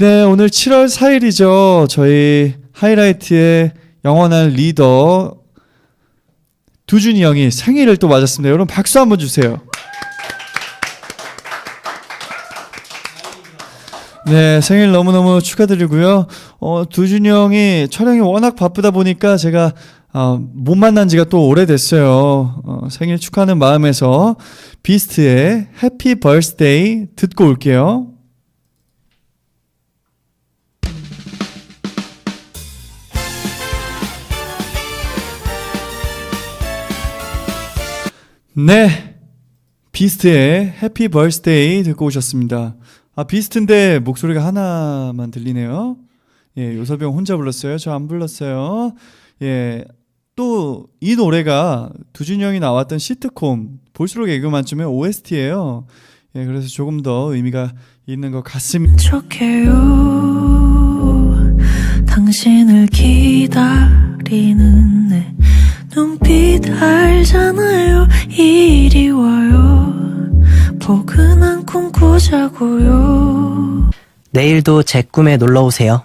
네, 오늘 7월 4일이죠. 저희 하이라이트의 영원한 리더 두준이 형이 생일을 또 맞았습니다. 여러분 박수 한번 주세요. 네, 생일 너무너무 축하드리고요. 어, 두준이 형이 촬영이 워낙 바쁘다 보니까 제가 어, 못 만난 지가 또 오래됐어요. 어, 생일 축하하는 마음에서 비스트의 해피 벌스데이 듣고 올게요. 네. 비스트의 해피 벌스데이 듣고 오셨습니다. 아, 비스트인데 목소리가 하나만 들리네요. 예, 요섭영 혼자 불렀어요. 저 안 불렀어요. 예. 또 이 노래가 두준이 형이 나왔던 시트콤 볼수록 애교 만점의 OST예요. 예, 그래서 조금 더 의미가 있는 것 같습니다. 척해요 당신을 기다리는 내 눈빛 알잖아요. 이리 와요. 포근한 꿈 꾸자고요. 내일도 제 꿈에 놀러 오세요.